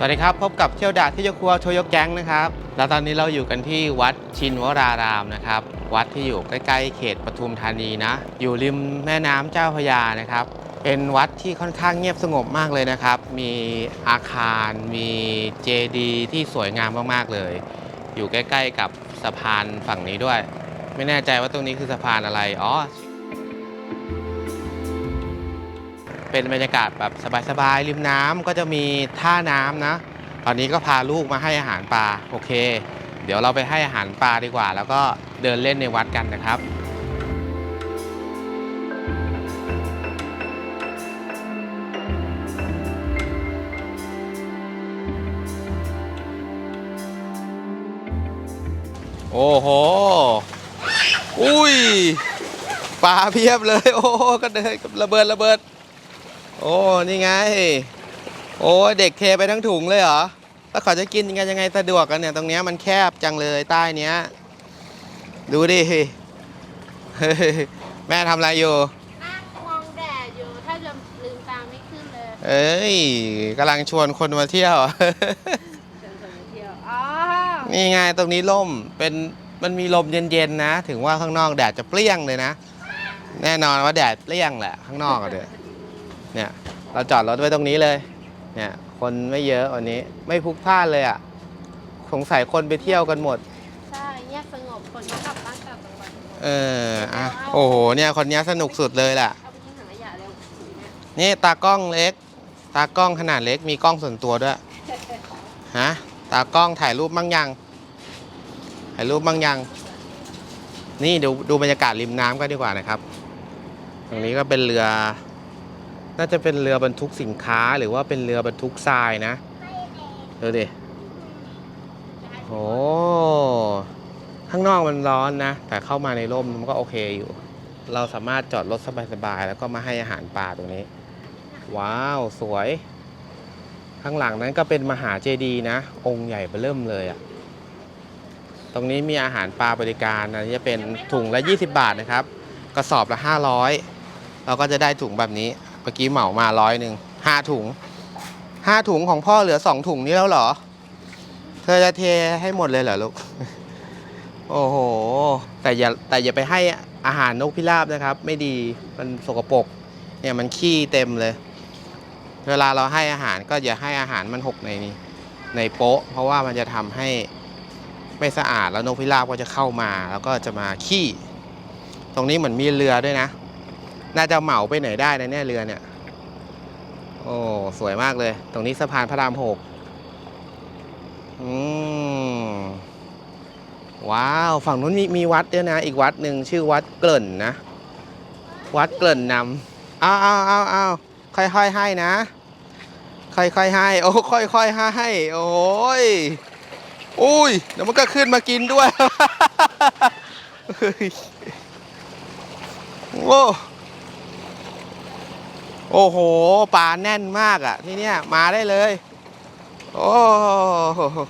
สวัสดีครับ พบกับเที่ยวดาที่ยกครัวโชยกแก๊งนะครับ แล้วตอนนี้เราอยู่กันที่วัดชินวรารามนะครับ วัดที่อยู่ใกล้ๆเขตปทุมธานีนะ อยู่ริมแม่น้ำเจ้าพระยานะครับ เป็นวัดที่ค่อนข้างเงียบสงบมากเลยนะครับ มีอาคารมีเจดีย์ที่สวยงามมากๆเลย อยู่ใกล้ ๆ กับสะพานฝั่งนี้ด้วย ไม่แน่ใจว่าตรงนี้คือสะพานอะไร อ๋อ เป็นบรรยากาศแบบสบายๆริมน้ำก็จะมีท่าน้ำนะ ตอนนี้ก็พาลูกมาให้อาหารปลาโอเค เดี๋ยวเราไปให้อาหารปลาดีกว่า แล้วก็เดินเล่นในวัดกันนะครับโอ้โห อุ้ย ปลาเพียบเลย โอ้โหก็เดินระเบิดระเบิด โอ้ นี่ไง โอ้ยเด็กเทไปทั้งถุงเลยเหรอ แล้วเขาจะกินยังไงยังไงสะดวกกันเนี่ย ตรงเนี้ยมันแคบจังเลยใต้เนี้ย ดูดิเฮ้ยแม่ทำอะไรอยู่ นั่งมองแดดอยู่ ถ้าจะลืมตาไม่ขึ้นเลยเอ้ยกำลังชวนคนมาเที่ยวเดินไปเที่ยว อ๋อ นี่ไงตรงนี้ร่มเป็นมันมีลมเย็นๆนะ ถึงว่าข้างนอกแดดจะเปรี้ยงเลยนะ แน่นอนว่าแดดเปรี้ยงแหละข้างนอกอะเดี๋ย เนี่ยเราจอดรถไว้ตรงนี้เลย เนี่ยคนไม่เยอะวันนี้ไม่พลุกพล่านเลยอะสงสัยคนไปเที่ยวกันหมด ใช่เงียบสงบคนก็กลับบ้านกลับจังหวัดหมดเอออะโอ้โหเนี่ยคนเนี้ยสนุกสุดเลยแหละเอาไปทิ้งถังขยะเร็วเนี่ยนี่ตากล้องเล็ก ตากล้องขนาดเล็กมีกล้องส่วนตัวด้วยฮะตากล้องถ่ายรูปบ้างยังถ่ายรูปบ้างยัง นี่ดูดูบรรยากาศริมน้ำกันดีกว่านะครับ ตรงนี้ก็เป็นเรือ น่าจะเป็นเรือบรรทุกสินค้าหรือว่าเป็นเรือบรรทุกทรายนะดูดิโอ้ข้างนอกมันร้อนนะ แต่เข้ามาในร่มมันก็โอเคอยู่ เราสามารถจอดรถสบายๆแล้วก็มาให้อาหารปลาตรงนี้ ว้าวสวย ข้างหลังนั้นก็เป็นมหาเจดีย์นะ องค์ใหญ่เบ้อเริ่มเลยอะ่ะตรงนี้มีอาหารปลาบริการนะจะเป็นถุงละ 20 บาทนะครับ กระสอบละ 500 เราก็จะได้ถุงแบบนี้ มื่อกี้เหมามาร้อยหนึ่งห้าถุงห้าถุงของพ่อเหลือสองถุงนี้แล้วเหรอ เธอจะเทให้หมดเลยเหรอลูก โอ้โห แต่อย่าแต่อย่าไปให้อาหารนกพิราบนะครับ ไม่ดีมันสกปรกเนี่ยมันขี้เต็มเลย เวลาเราให้อาหารก็อย่าให้อาหารมันหกในนี้ในโป๊ะ เพราะว่ามันจะทำให้ไม่สะอาดแล้วนกพิราบก็จะเข้ามา แล้วก็จะมาขี้ ตรงนี้เหมือนมีเรือด้วยนะ น่าจะเหมาไปไหนได้นะเนี่ยเรือเนี่ย โอ้ สวยมากเลย ตรงนี้สะพานพระรามหกอืมว้าว ฝั่งนู้นมีมีวัดด้วยนะ อีกวัดหนึ่งชื่อวัดเกลิ่นนะ วัดเกลิ่นนำอ้าวอ้าวอ้าวอ้าวค่อยๆให้นะ ค่อยๆให้ โอ้ค่อยๆให้ โอ้ยอุ้ยเดี๋ยวมันก็ขึ้นมากินด้วย โอ้ โอ้โหปลาแน่นมากอะ่ะที่เนี้ยมาได้เลย โอ้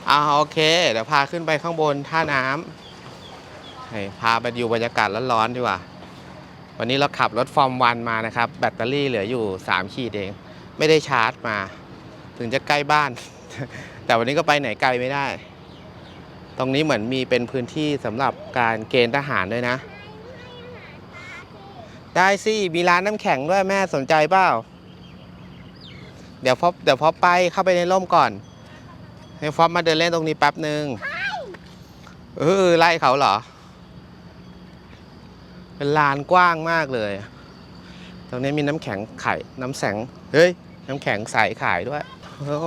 เอาโอเค เดี๋ยวพาขึ้นไปข้างบนท่าน้ำให้พาไปดูบรรยากาศร้อนๆดีกว่า วันนี้เราขับรถฟอร์มวันมานะครับ แบตเตอรี่เหลืออยู่ 3 ขีดเอง ไม่ได้ชาร์จมา ถึงจะใกล้บ้าน แต่วันนี้ก็ไปไหนไกลไม่ได้ ตรงนี้เหมือนมีเป็นพื้นที่สำหรับการเกณฑ์ทหารด้วยนะ ได้สิ มีร้านน้ำแข็งด้วยแม่สนใจเปล่า เดี๋ยวพอเดี๋ยวพอไปเข้าไปในร่มก่อนให้ฟอปมาเดินเล่นตรงนี้แป๊บหนึ่งเออไล่เขาเหรอ เป็นลานกว้างมากเลย ตรงนี้มีน้ำแข็งไข่ น้ำแสง เฮ้ย น้ำแข็งใสขายด้วย โอ้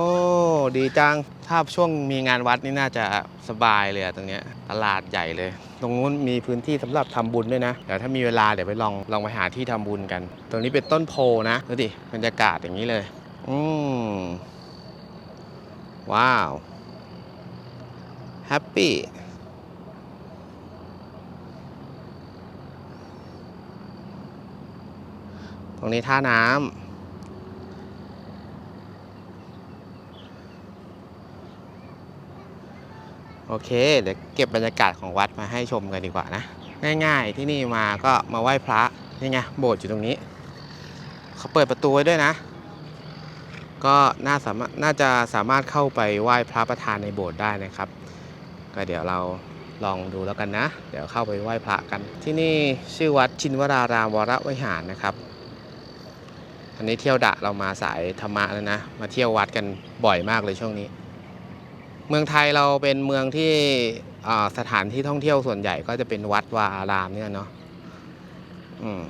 ดีจัง ถ้าช่วงมีงานวัดนี่น่าจะสบายเลยตรงนี้ ตลาดใหญ่เลย ตรงนู้นมีพื้นที่สำหรับทำบุญด้วยนะเดี๋ยวถ้ามีเวลาเดี๋ยวไปลองลองไปหาที่ทำบุญกัน ตรงนี้เป็นต้นโพนะดูดิบรรยากาศอย่างนี้เลย อืมว้าวแฮปปี้ตรงนี้ท่าน้ำ โอเค เดี๋ยวเก็บบรรยากาศของวัดมาให้ชมกันดีกว่านะ ง่ายๆที่นี่มาก็มาไหว้พระนี่ไงโบสถ์อยู่ตรงนี้ เขาเปิดประตูไว้ด้วยนะ ก็น่าสามารถน่าจะสามารถเข้าไปไหว้พระประธานในโบสถ์ได้นะครับ ก็เดี๋ยวเราลองดูแล้วกันนะ เดี๋ยวเข้าไปไหว้พระกัน ที่นี่ชื่อวัดชินวรารามวรวิหารนะครับอันนี้เที่ยวดะเรามาสายธรรมะแล้วนะ มาเที่ยววัดกันบ่อยมากเลยช่วงนี้ เมืองไทยเราเป็นเมืองที่สถานที่ท่องเที่ยวส่วนใหญ่ก็จะเป็นวัดวาอารามเนี่ยเนาะอืม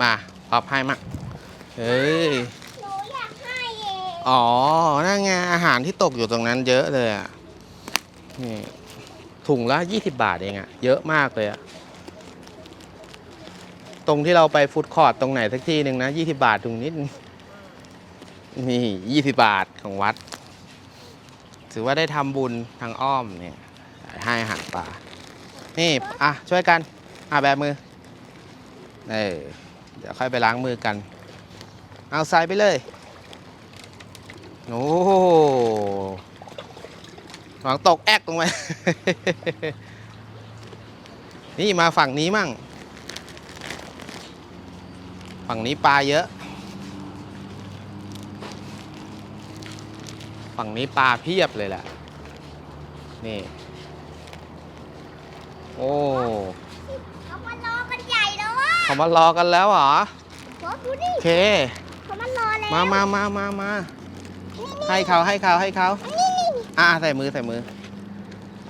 มาตอบให้มาเฮ้ยหนูอยากให้เองอ๋อ นั่นไงอาหารที่ตกอยู่ตรงนั้นเยอะเลยอะ นี่ ถุงละ20บาทเองอะ เยอะมากเลยอะ ตรงที่เราไปฟู้ดคอร์ทตรงไหนสักที่หนึ่งนะ20บาทถุงนิดนึงนี่20บาทของวัด ถือว่าได้ทำบุญทางอ้อมเนี่ยให้อาหารป่านี่ อะ ช่วยกัน อะแบมือเออเดี๋ยวค่อยไปล้างมือกัน เอาใส่ไปเลย โอ้หหวังตกแอกลงไป นี่มาฝั่งนี้มั่ง ฝั่งนี้ปลาเยอะ ฝั่งนี้ปลาเพียบเลยแหละ นี่ โอ้เขามารอกันใหญ่แล้วอะเขามารอกันแล้วเหรอโอ้ดูดิโอเคเขามารอแล้ว มามามามามาให้เขาให้เขาให้เขาอ่าใส่มือใส่มือ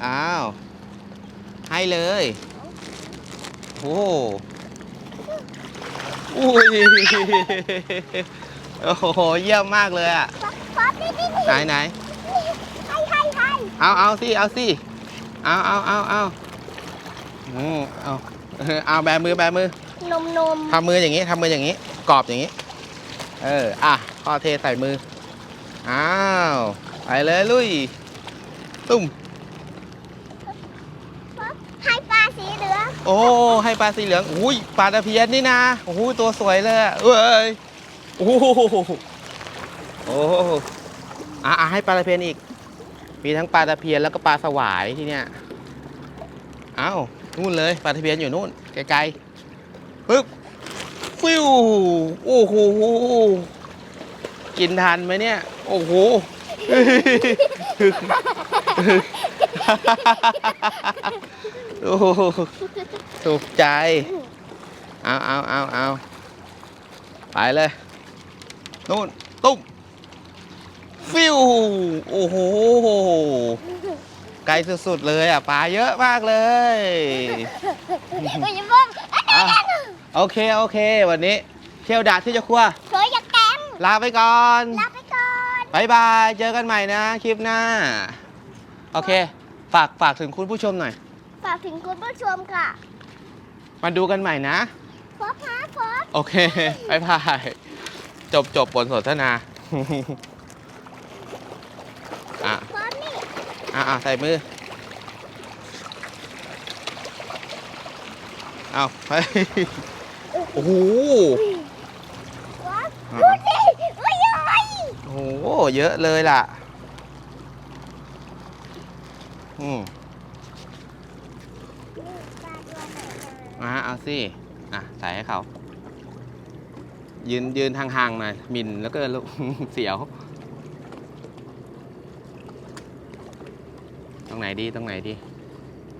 อ้าว ให้เลย โอ้โห อุ้ยโอ้โหเยี่ยมมากเลยอะป๊อปนี่นี่นี่ไหนไหนให้ให้ให้เอาเอาสิเอาสิเอาเอาเอาเอาอืมเอาเอาแบมือแบมือนมนมทำมืออย่างนี้ทำมืออย่างนี้กรอบอย่างนี้ เอออะขอเทใส่มืออ้าวไปเลยลุยตุ้มให้ปลา เหลืองโอ้ให้ปลาสีเหลืองอุ้ยปลาตะเพียนนี่นะโอ้โหตัวสวยเลยอะเอ้ยโอ้โหโอ้อะอะให้ปลาตะเพียนอีก มีทั้งปลาตะเพียนแล้วก็ปลาสวายที่เนี่ยเอ้านู่นเลยปลาตะเพียนอยู่นู่นไกลๆปึ๊บฟิวโอ้โหกินทันไหมเนี่ย โอ้โห โอ้โหถูกใจ เอาเอาเอาเอาไปเลย นู่น ตุ้ม ฟิว โอ้โห ไกลสุดๆเลยอะ ปลาเยอะมากเลยก็ยังบ้องอะโอเค โอเค วันนี้ เที่ยวดาที่เจะครัวเคยอยากแกมลาไปก่อน ลาไปก่อนบายบาย เจอกันใหม่นะ คลิปหน้า โอเค ฝากฝากถึงคุณผู้ชมหน่อย ฝากถึงคุณผู้ชมค่ะมาดูกันใหม่นะป๊อปฮะป๊อปโอเคบายบายจบจบบทสนทนา อะป๊อปนี่อะอะใส่มือ เอาไป โอ้โหป๊อปอะดูสิอุ้ยยังไงโอ้โห เยอะเลยล่ะ อืมปลาตัวไหนมาอะเอาสิอะใส่ให้เขา ยืนยืนห่างๆหน่อยหมินแล้วก็ลูก เสียว ตรงไหนดีตรงไหนดี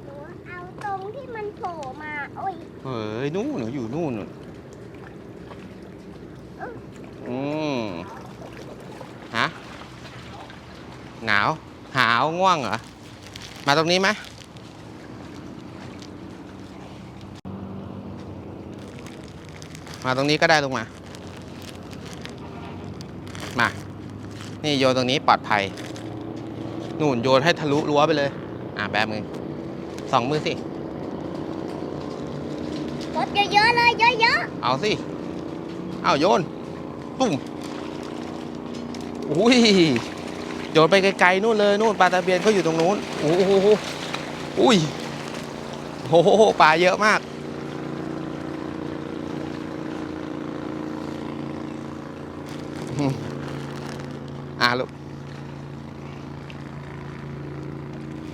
หนูเอาตรงที่มันโผล่มาโอ้ยเฮ้ยนู่นหนูอยู่นู่นนู่นอืมฮะหนาว หาวง่วงเหรอ มาตรงนี้ไหมมาตรงนี้ก็ได้ลงมา มา นี่โยนตรงนี้ปลอดภัย นู่นโยนให้ทะลุรั้วไปเลย อะแบมือสองมือสิรถเยอะๆเลยเยอะเอาสิ เอาโยน ปุ้มอุ้ย โยนไปไกลๆนู่นเลยนู่นปลาตะเพียนเขาอยู่ตรงนู้นโอ้โหอุ้ยโอ้โหปลาเยอะมากอืมอ่าลูกๆ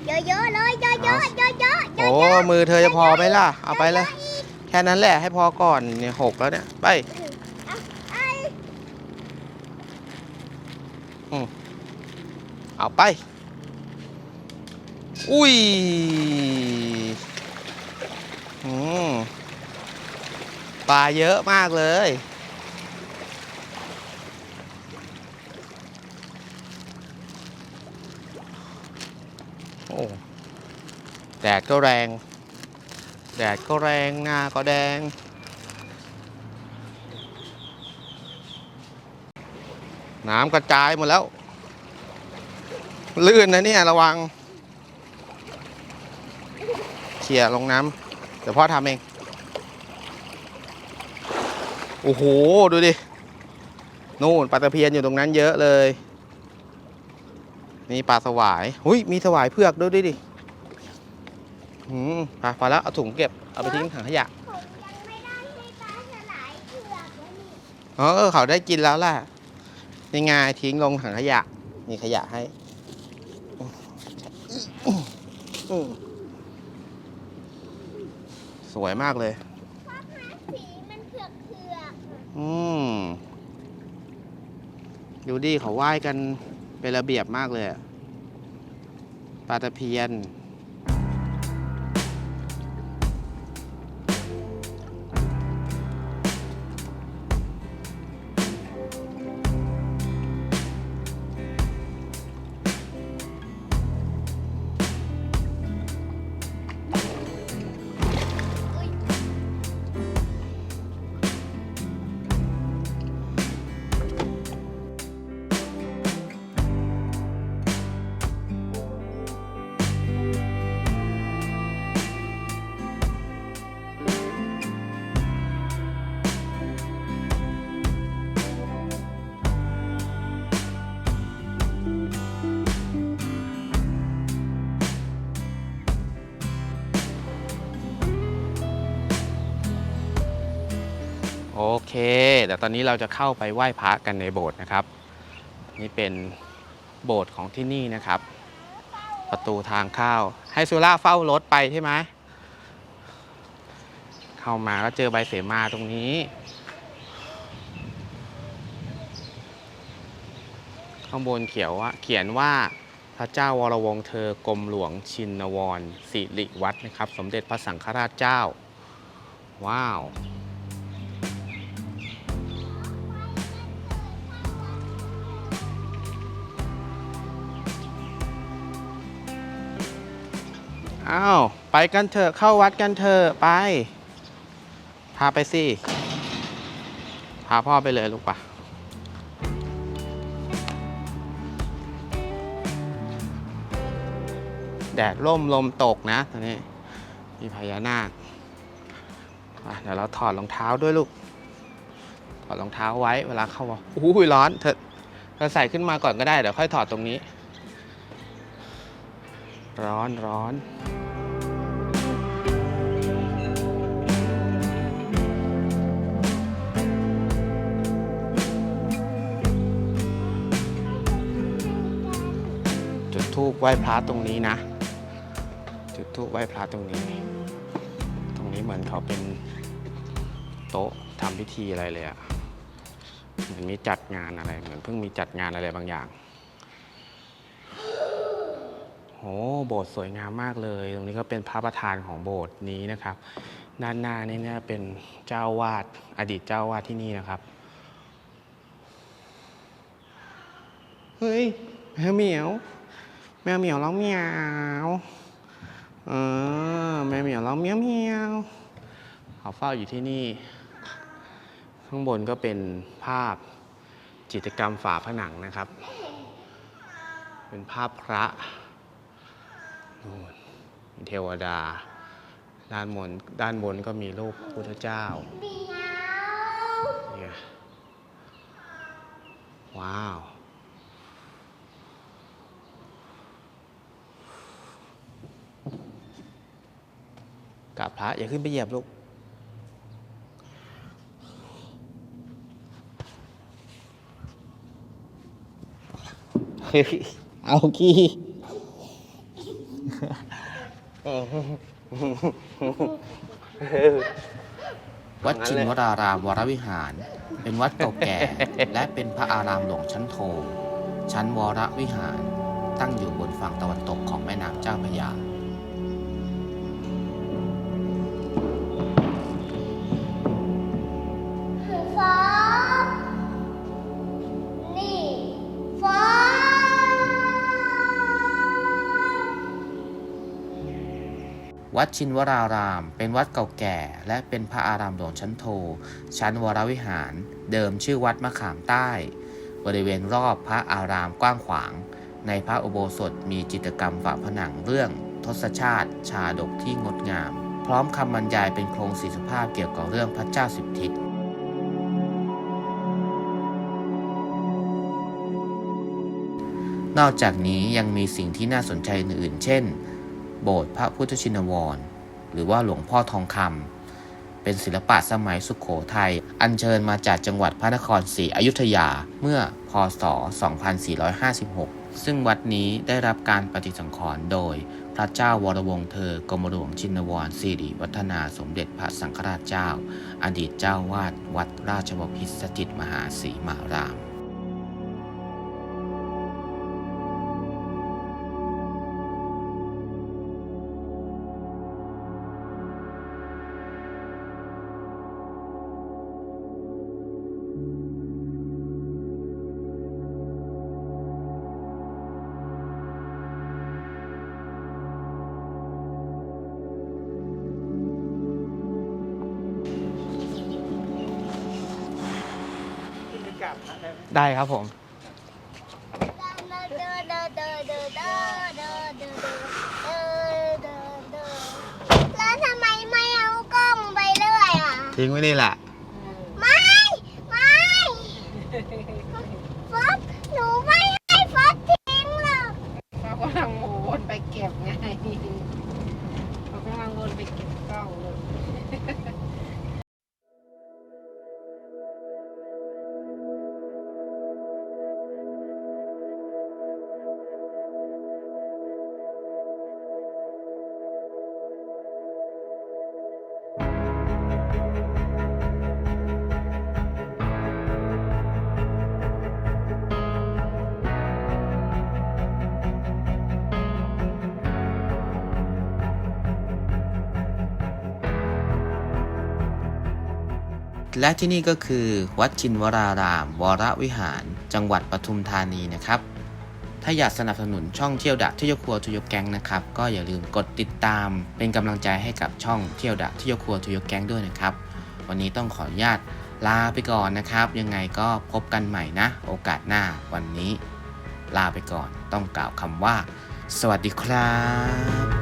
เยอะๆเลยเยอะๆเยอะๆเยอะๆโอ้มือเธอจะพอไหมล่ะ เอาไปเลยอีค่นั้นแหละให้พอก่อนเนี่ยหกแล้วเนี่ย ไป เอาไอ้ เอาไป อุ้ยอืมปลาเยอะมากเลย โอ้ แดดก็แรง แดดก็แรงหน้าก็แดงน้ำกระจายหมดแล้ว ลื่นนะเนี่ยระวังเขี่ยลงน้ำเดี๋ยวพ่อทำเอง โอ้โห ดูดิ นู่นปลาตะเพียนอยู่ตรงนั้นเยอะเลย นี่ปลาสวายหุยมีสวายเผือกด้วยดิดิอืมไปพอแล้ว เอาถุงเก็บ เอาไปทิ้งถังขยะเออเขาได้กินแล้วแหละนี่ไงทิ้งลงถังขยะ มีขยะให้อืม สวยมากเลยเพราะผ้าสีมันเผือกเผือกๆอะอืมดูดิเขาว่ายกันเป็นระเบียบมากเลยอะปลาตะเพียน เคเดี๋ยวตอนนี้เราจะเข้าไปไหว้พระกันในโบสถ์นะครับ นี่เป็นโบสถ์ของที่นี่นะครับ ประตูทางเข้า ให้ซูล่าเฝ้ารถไปใช่ไหมเข้ามาก็เจอใบเสมาตรงนี้ ข้างบนเขียวว่าเขียนว่าพระเจ้าวรวงเธอกรมหลวงชินวรสิริวัฒน์นะครับ สมเด็จพระสังฆราชเจ้า ว้าว อ้าวไปกันเถอะเข้าวัดกันเถอะไป พาไปสิพาพ่อไปเลยลูกปะแดดร่มลมตกนะตอนนี้ มีพญานาคเดี๋ยวเราถอดรองเท้าด้วยลูก ถอดรองเท้าไว้เวลาเข้าวัดอู้ยร้อนเถอะเราใส่ขึ้นมาก่อนก็ได้ เดี๋ยวค่อยถอดตรงนี้ ร้อนร้อน ทูบไหว้พระตรงนี้นะ จุดทูบไหว้พระตรงนี้ ตรงนี้เหมือนเขาเป็นโต๊ะทำพิธีอะไรเลยอะเหมือนมีจัดงานอะไร เหมือนเพิ่งมีจัดงานอะไรบางอย่างโอ้โบสถ์สวยงามมากเลย ตรงนี้ก็เป็นพระประธานของโบสถ์นี้นะครับ ด้านหน้านี่เนี่ยเป็นเจ้าวาดอดีตเจ้าวาดที่นี่นะครับ เฮ้ยแมวเหมียว แมวเหมียวร้องเหมียวเออแมวเหมียวร้องเหมียวเหมียวเขาเฝ้าอยู่ที่นี่ ข้างบนก็เป็นภาพจิตรกรรมฝาผนังนะครับ เป็นภาพพระนู่นมีเทวดา ด้านบนด้านบนก็มีรูปพุทธเจ้าเดียวเนี่ยว้าว กับพระอย่าขึ้นไปเหยียบลูกเฮ้ยเอากี้วัดชินวรารามวรวิหาร เป็นวัดเก่าแก่ และเป็นพระอารามหลวงชั้นโทชั้นวรวิหารตั้งอยู่บนฝั่งตะวันตก วัดชินวราราม เป็นวัดเก่าแก่ และเป็นพระอารามหลวงชั้นโท ชั้นวรวิหาร เดิมชื่อวัดมะขามใต้ บริเวณรอบพระอารามกว้างขวาง ในพระอุโบสถมีจิตรกรรมฝาผนังเรื่อง ทศชาติ ชาดกที่งดงาม พร้อมคำบรรยายเป็นโครงสีสุภาพเกี่ยวกับเรื่องพระเจ้าสิบทิศนอกจากนี้ยังมีสิ่งที่น่าสนใจอื่นๆ เช่น โบสถ์พระพุทธชินวร หรือว่าหลวงพ่อทองคำเป็นศิลปะสมัยสุขโขทัยอัญเชิญมาจากจังหวัดพระนครศรีอยุธยาเมื่อพศ 2456 ซึ่งวัดนี้ได้รับการปฏิสังขรณ์โดยพระเจ้าวรวงเธอกรมหลวงชินวรสิริวัฒนาสมเด็จพระสังฆราชเจ้า อดีตเจ้าวาดวัดราชบพิตรสถิตมหาศรีมาราม ได้ครับผม แล้วทำไมไม่เอากล้องไปเรื่อยอะ ทิ้งไว้นี่แหละ และที่นี่ก็คือ วัดชินวราราม วรวิหาร จังหวัดปทุมธานีนะครับ ถ้าอยากสนับสนุนช่องเที่ยวดะเที่ยวครัวทุยแก๊งนะครับ ก็อย่าลืมกดติดตาม เป็นกำลังใจให้กับช่องเที่ยวดะเที่ยวครัวทุยแก๊งด้วยนะครับ วันนี้ต้องขออนุญาตลาไปก่อนนะครับ ยังไงก็พบกันใหม่นะ โอกาสหน้าวันนี้ ลาไปก่อนต้องกล่าวคำว่า สวัสดีครับ